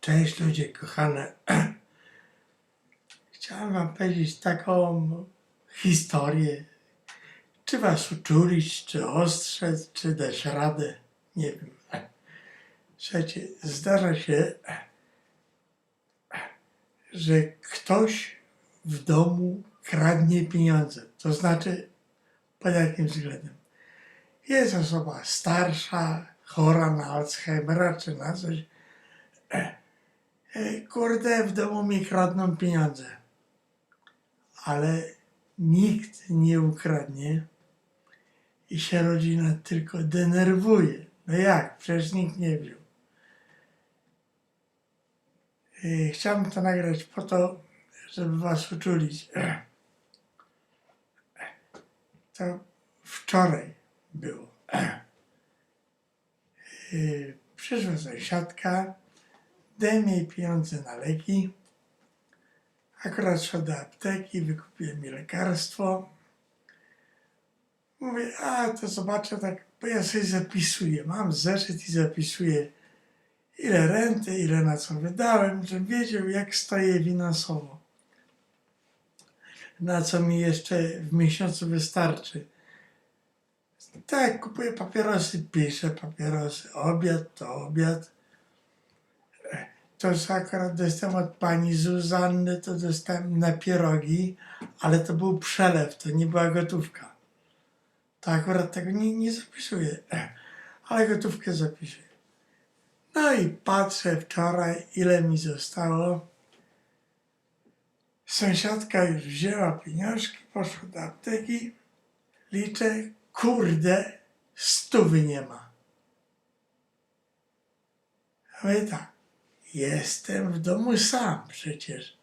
Cześć ludzie kochane. Chciałem wam powiedzieć taką historię. Czy was uczulić, czy ostrzec, czy dać radę. Nie wiem. Słuchajcie, zdarza się, że ktoś w domu kradnie pieniądze. To znaczy, pod jakim względem? Jest osoba starsza, chora na Alzheimera czy na coś. Kurde, w domu mi kradną pieniądze. Ale nikt nie ukradnie i się rodzina tylko denerwuje. No jak? Przecież nikt nie wziął. Chciałbym to nagrać po to, żeby was uczulić. To wczoraj było. Przyszła sąsiadka, daj jej pieniądze na leki. Akurat szła do apteki, wykupiłem mi lekarstwo. Mówię, a to zobaczę tak, bo ja sobie zapisuję. Mam zeszyt i zapisuję ile renty, ile na co wydałem, żebym wiedział jak stoję finansowo. Na co mi jeszcze w miesiącu wystarczy. Tak, kupuję papierosy, piszę papierosy. Obiad to obiad. To akurat dostałem od pani Zuzanny, to dostałem na pierogi, ale to był przelew, to nie była gotówka. To akurat tego nie, nie zapisuję, ale gotówkę zapisuję. No i patrzę wczoraj, ile mi zostało. Sąsiadka już wzięła pieniążki, poszła do apteki. Liczę, kurde, stówy nie ma. Mówię tak, jestem w domu sam przecież.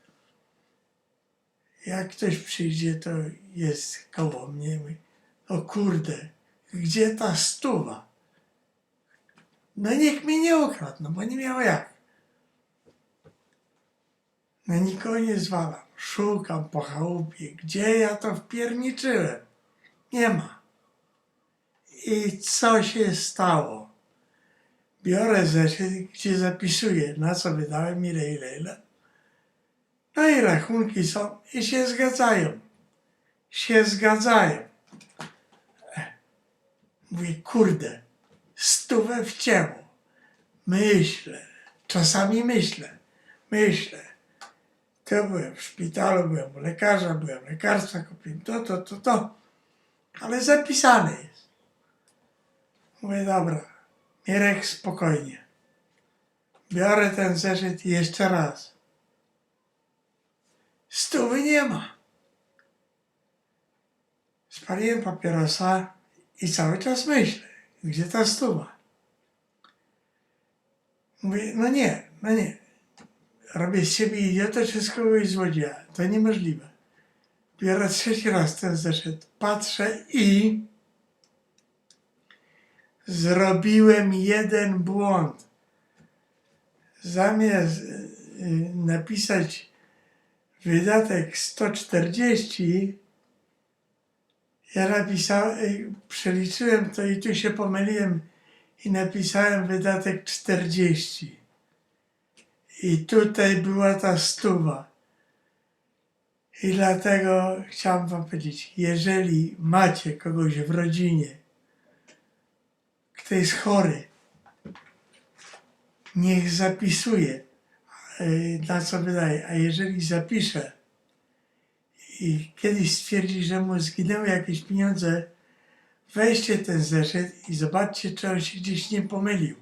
Jak ktoś przyjdzie, to jest koło mnie. O kurde, gdzie ta stuwa? No nikt mi nie ukradł, no bo nie miał jak. No nikogo nie zwalam. Szukam po chałupie. Gdzie ja to wpierniczyłem? Nie ma. I co się stało? Biorę zeszyt, gdzie zapisuję, na co wydałem, ile, ile, ile. No i rachunki są i się zgadzają. Się zgadzają. Ech. Mówię, kurde, stówę wcięło. Myślę, czasami myślę, myślę. To byłem w szpitalu, byłem u lekarza, byłem lekarstwa, kupiłem to, to, to, to. Ale zapisane jest. Mówię, dobra, Mirek, spokojnie. Biorę ten zeszyt jeszcze raz. Stówy nie ma. Spaliłem papierosa i cały czas myślę, gdzie ta stuwa. Mówię, no nie, no nie. Robię z siebie idiotę czy z kogoś złodzieja. To niemożliwe. Biorę trzeci raz ten zeszyt, patrzę i zrobiłem jeden błąd. Zamiast y, napisać wydatek 140, ja napisałem, y, przeliczyłem to i tu się pomyliłem i napisałem wydatek 40. I tutaj była ta stuwa. I dlatego chciałem wam powiedzieć, jeżeli macie kogoś w rodzinie, kto jest chory, niech zapisuje, e, na co wydaje. A jeżeli zapisze i kiedyś stwierdzi, że mu zginęły jakieś pieniądze, weźcie ten zeszyt i zobaczcie, czy on się gdzieś nie pomylił.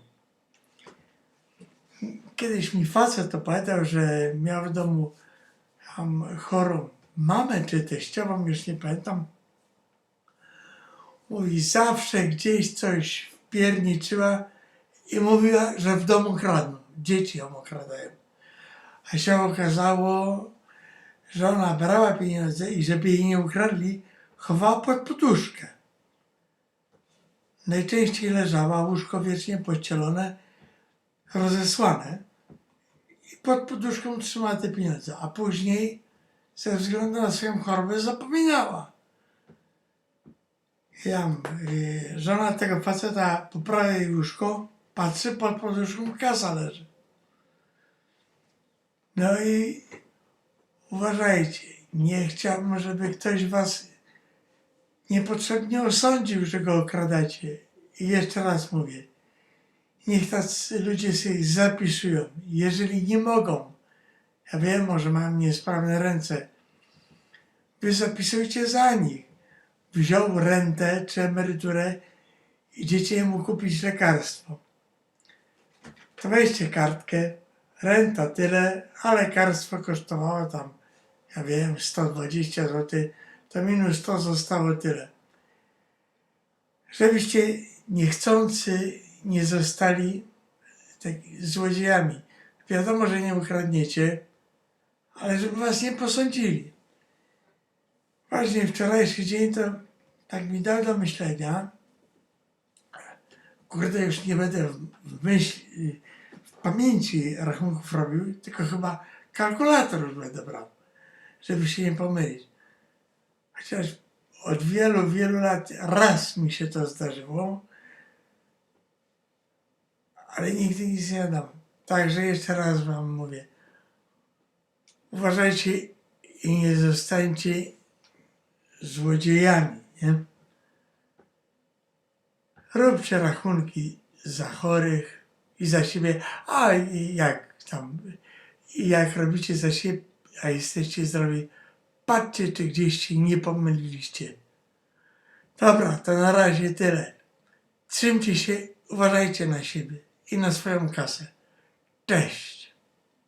Kiedyś mi facet opowiadał, że miał w domu chorą mamę czy teściową, już nie pamiętam. Mówi, zawsze gdzieś coś wpierniczyła i mówiła, że w domu kradną. Dzieci ją okradają. A się okazało, że ona brała pieniądze i żeby jej nie ukradli, chowała pod poduszkę. Najczęściej leżała, łóżko wiecznie pościelone, rozesłane i pod poduszką trzymała te pieniądze, a później ze względu na swoją chorobę zapominała. Ja, y, żona tego faceta poprawia jej łóżko, patrzy pod poduszką, kasa leży. No i uważajcie, nie chciałbym, żeby ktoś was niepotrzebnie osądził, że go okradacie. I jeszcze raz mówię, niech tacy ludzie sobie zapisują. Jeżeli nie mogą, ja wiem, może mam niesprawne ręce, wy zapisujcie za nich. Wziął rentę czy emeryturę, idziecie mu kupić lekarstwo. To weźcie kartkę, renta tyle, a lekarstwo kosztowało tam, ja wiem, 120 zł, to minus to zostało tyle. Żebyście niechcący nie zostali tak, złodziejami. Wiadomo, że nie ukradniecie, ale żeby was nie posądzili. Właśnie wczorajszy dzień to tak mi dał do myślenia. Kurde, już nie będę w, w myśl, w pamięci rachunków robił, tylko chyba kalkulator już będę brał, żeby się nie pomylić. Chociaż od wielu, wielu lat raz mi się to zdarzyło, ale nigdy nic nie dam. Także jeszcze raz wam mówię. Uważajcie i nie zostańcie złodziejami, nie? Róbcie rachunki za chorych i za siebie, a jak tam, jak robicie za siebie, a jesteście zdrowi, patrzcie, czy gdzieś się nie pomyliliście. Dobra, to na razie tyle. Trzymcie się, uważajcie na siebie i na swoją kasę. Cześć!